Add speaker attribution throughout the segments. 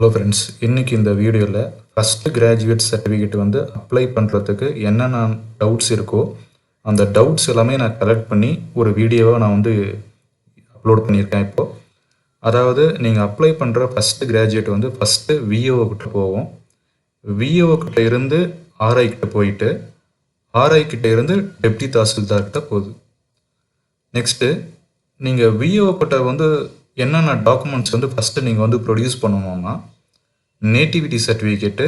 Speaker 1: Hello friends இன்றைக்கி இந்த வீடியோவில் ஃபஸ்ட்டு கிராஜுவேட் சர்டிஃபிகேட் வந்து அப்ளை பண்ணுறதுக்கு என்னென்ன டவுட்ஸ் இருக்கோ அந்த டவுட்ஸ் எல்லாமே நான் கலெக்ட் பண்ணி ஒரு வீடியோவாக நான் வந்து அப்லோட் பண்ணியிருக்கேன் இப்போது அதாவது நீங்கள் அப்ளை பண்ணுற ஃபஸ்ட்டு கிராஜுவேட் வந்து ஃபஸ்ட்டு விஓ கிட்ட போவோம் விஓ கிட்ட இருந்து ஆர்ஐ கிட்ட போயிட்டு ஆர்ஐ கிட்ட இருந்து டெப்டி தாசில்தார் கிட்ட போகுது. நெக்ஸ்ட்டு நீங்கள் விஓ கிட்ட வந்து என்னென்ன டாக்குமெண்ட்ஸ் வந்து ஃபஸ்ட்டு நீங்கள் வந்து ப்ரொடியூஸ் பண்ணணும்னா nativity certificate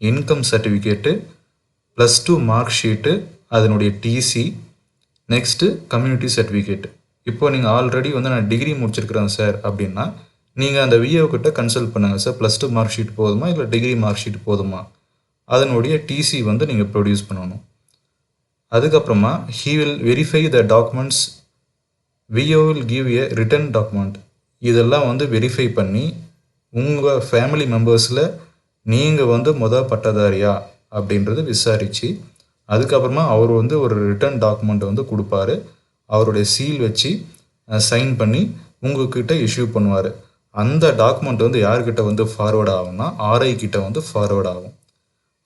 Speaker 1: income certificate plus two mark sheet அதனுடைய டிசி நெக்ஸ்ட்டு கம்யூனிட்டி சர்டிஃபிகேட் இப்போ நீங்கள் ஆல்ரெடி வந்து நான் டிகிரி முடிச்சிருக்கிறேன் சார் அப்படின்னா நீங்கள் அந்த விஓ கிட்ட கன்சல்ட் பண்ணுங்கள் sir plus two mark sheet போதுமா இல்லை டிகிரி மார்க் ஷீட் போதுமா? அதனுடைய டிசி வந்து நீங்கள் ப்ரொடியூஸ் பண்ணணும். அதுக்கப்புறமா he will verify the documents VO will give a written document இதெல்லாம் வந்து வெரிஃபை பண்ணி உங்கள் ஃபேமிலி மெம்பர்ஸில் நீங்கள் வந்து முத பட்டதாரியா அப்படின்றது விசாரித்து அதுக்கப்புறமா அவர் வந்து ஒரு ரிட்டர்ன் டாக்குமெண்ட் வந்து கொடுப்பாரு. அவருடைய சீல் வச்சு சைன் பண்ணி உங்ககிட்ட இஷ்யூ பண்ணுவார். அந்த டாக்குமெண்ட் வந்து யார்கிட்ட வந்து ஃபார்வேர்ட் ஆகும்னா ஆர்ஐ கிட்ட வந்து ஃபார்வேர்ட் ஆகும்.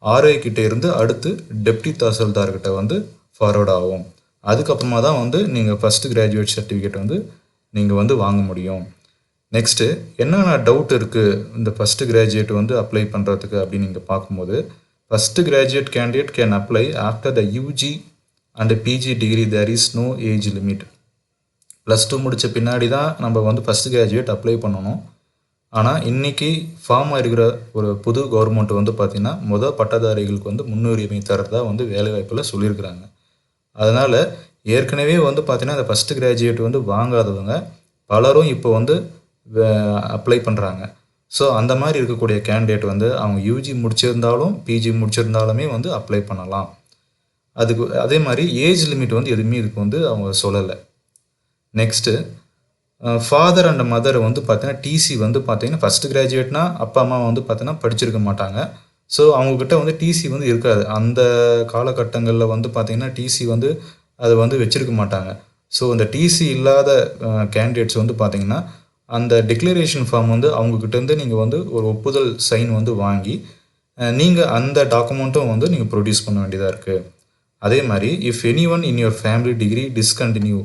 Speaker 1: ஆர்ஐ கிட்ட இருந்து அடுத்து டெப்டி தாசில்தார்கிட்ட வந்து ஃபார்வேர்ட் ஆகும். அதுக்கப்புறமா தான் வந்து நீங்கள் ஃபஸ்ட்டு கிராஜுவேட் சர்டிஃபிகேட் வந்து நீங்கள் வந்து வாங்க முடியும். நெக்ஸ்ட்டு என்னென்ன டவுட் இருக்குது இந்த ஃபஸ்ட்டு கிராஜுவேட் வந்து அப்ளை பண்ணுறதுக்கு அப்படின்னு நீங்கள் பார்க்கும்போது first graduate candidate can apply after the UG and PG degree there is no age limit plus two முடித்த பின்னாடி தான் நம்ம வந்து ஃபஸ்ட்டு கிராஜுவேட் அப்ளை பண்ணணும். ஆனால் இன்றைக்கி ஃபார்ம் இருக்கிற ஒரு புது கவர்மெண்ட் வந்து பார்த்திங்கன்னா முதல் பட்டதாரிகளுக்கு வந்து முன்னுரிமை தரதா வந்து வேலைவாய்ப்பில் சொல்லியிருக்கிறாங்க. அதனால் ஏற்கனவே வந்து பார்த்திங்கன்னா அந்த ஃபஸ்ட்டு கிராஜுவேட் வந்து வாங்காதவங்க பலரும் இப்போ வந்து அப்ளை பண்ணுறாங்க ஸோ அந்த மாதிரி இருக்கக்கூடிய கேண்டிடேட் வந்து அவங்க யூஜி முடிச்சிருந்தாலும் பிஜி முடிச்சிருந்தாலுமே வந்து அப்ளை பண்ணலாம். அதுக்கு அதே மாதிரி ஏஜ் லிமிட் வந்து எதுவுமே இதுக்கு வந்து அவங்க சொல்லலை. நெக்ஸ்ட்டு ஃபாதர் அண்ட் மதர் வந்து பார்த்தீங்கன்னா டிசி வந்து பார்த்தீங்கன்னா ஃபஸ்ட்டு கிராஜுவேட்னா அப்பா அம்மா வந்து பார்த்தீங்கன்னா படிச்சிருக்க மாட்டாங்க. ஸோ அவங்கக்கிட்ட வந்து டிசி வந்து இருக்காது. அந்த காலகட்டங்களில் வந்து பார்த்திங்கன்னா டிசி வந்து அதை வந்து வச்சுருக்க மாட்டாங்க. ஸோ அந்த டிசி இல்லாத கேண்டிடேட்ஸ் வந்து பார்த்தீங்கன்னா அந்த டிக்ளரேஷன் ஃபார்ம் வந்து அவங்கக்கிட்டேருந்து நீங்கள் வந்து ஒரு ஒப்புதல் சைன் வந்து வாங்கி நீங்கள் அந்த டாக்குமெண்ட்டும் வந்து நீங்கள் ப்ரொடியூஸ் பண்ண வேண்டியதாக இருக்குது அதே மாதிரி if any one in your family degree discontinue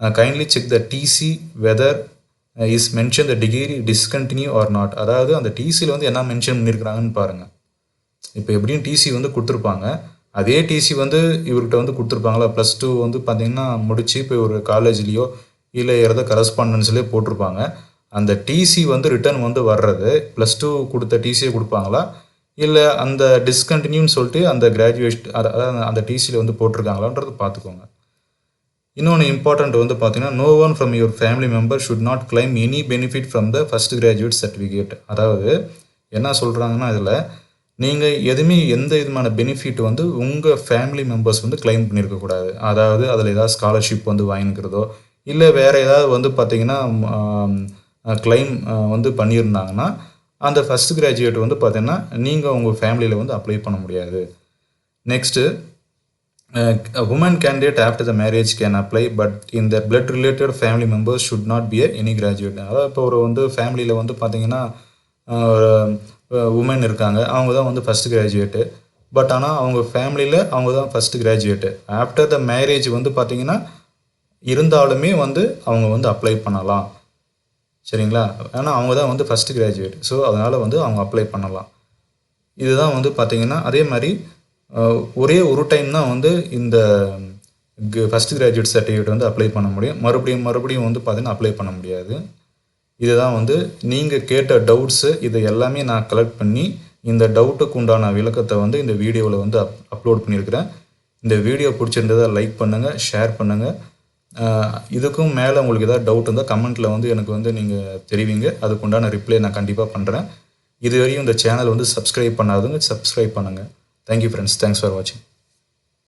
Speaker 1: kindly check the TC whether is mention the degree discontinue or not அதாவது அந்த டிசியில் வந்து என்ன மென்ஷன் பண்ணியிருக்கிறாங்கன்னு பாருங்கள் இப்போ எப்படியும் டிசி வந்து கொடுத்துருப்பாங்க. அதே டிசி வந்து இவர்கிட்ட வந்து கொடுத்துருப்பாங்களா? ப்ளஸ் டூ வந்து பார்த்திங்கன்னா முடிச்சு இப்போ ஒரு காலேஜ்லேயோ இல்லை கரஸ்பாண்டன்ஸ்லேயே போட்டிருப்பாங்க. அந்த டிசி வந்து ரிட்டர்ன் வந்து வர்றது ப்ளஸ் டூ கொடுத்த டிசியை கொடுப்பாங்களா? இல்லை அந்த டிஸ்கண்டினியூன்னு சொல்லிட்டு அந்த கிராஜுவேஷன் அதாவது அந்த டிசியில் வந்து போட்டிருக்காங்களான்றது பார்த்துக்கோங்க. இன்னொன்று இம்பார்ட்டண்ட் வந்து பார்த்தீங்கன்னா no one from your family member should not claim any benefit from the first graduate certificate அதாவது என்ன சொல்கிறாங்கன்னா இதில் நீங்கள் எதுவுமே எந்த விதமான பெனிஃபிட் வந்து உங்கள் ஃபேமிலி மெம்பர்ஸ் வந்து கிளைம் பண்ணியிருக்கக்கூடாது அதாவது அதில் ஏதாவது ஸ்காலர்ஷிப் வந்து வாங்கிக்கிறதோ இல்லை வேறு ஏதாவது வந்து பார்த்திங்கன்னா கிளைம் வந்து பண்ணியிருந்தாங்கன்னா அந்த ஃபஸ்ட் கிராஜுவேட் வந்து பார்த்தீங்கன்னா நீங்கள் உங்கள் ஃபேமிலியில் வந்து அப்ளை பண்ண முடியாது. Next woman candidate after the marriage can apply but இந்த blood related family members should not be any graduate அதாவது இப்போ ஒரு வந்து ஃபேமிலியில் வந்து பார்த்தீங்கன்னா உமன் இருக்காங்க அவங்க தான் வந்து ஃபஸ்ட் கிராஜுவேட்டு பட் ஆனால் அவங்க ஃபேமிலியில் அவங்க தான் first graduate after the marriage வந்து பார்த்திங்கன்னா இருந்தாலுமே வந்து அவங்க வந்து அப்ளை பண்ணலாம். சரிங்களா? ஆனால் அவங்க தான் வந்து ஃபஸ்ட்டு கிராஜுவேட் ஸோ அதனால் வந்து அவங்க அப்ளை பண்ணலாம். இதுதான் வந்து பார்த்திங்கன்னா அதே மாதிரி ஒரே ஒரு டைம் தான் வந்து இந்த ஃபஸ்ட் கிராஜுவேட் சர்டிஃபிகேட் வந்து அப்ளை பண்ண முடியும். மறுபடியும் மறுபடியும் வந்து பார்த்திங்கன்னா அப்ளை பண்ண முடியாது. இதுதான் வந்து நீங்கள் கேட்ட டவுட்ஸு இதை எல்லாமே நான் கலெக்ட் பண்ணி இந்த டவுட்டுக்கு உண்டான விளக்கத்தை வந்து இந்த வீடியோவில் வந்து அப் அப்லோட் பண்ணியிருக்கிறேன். இந்த வீடியோ பிடிச்சிருந்ததை லைக் பண்ணுங்கள் ஷேர் பண்ணுங்கள் இதுக்கும் மேலே உங்களுக்கு ஏதாவது டவுட் இருந்தால் கமெண்ட்டில் வந்து எனக்கு வந்து நீங்கள் தெரிவிங்க. அதுக்கு உண்டான ரிப்ளை நான் கண்டிப்பாக பண்ணுறேன் இது வரையும் இந்த சேனல் வந்து சப்ஸ்கிரைப் பண்ணாதவங்க சப்ஸ்கிரைப் பண்ணுங்கள் தேங்க்யூ ஃப்ரெண்ட்ஸ் தேங்க்ஸ் ஃபார் வாட்சிங்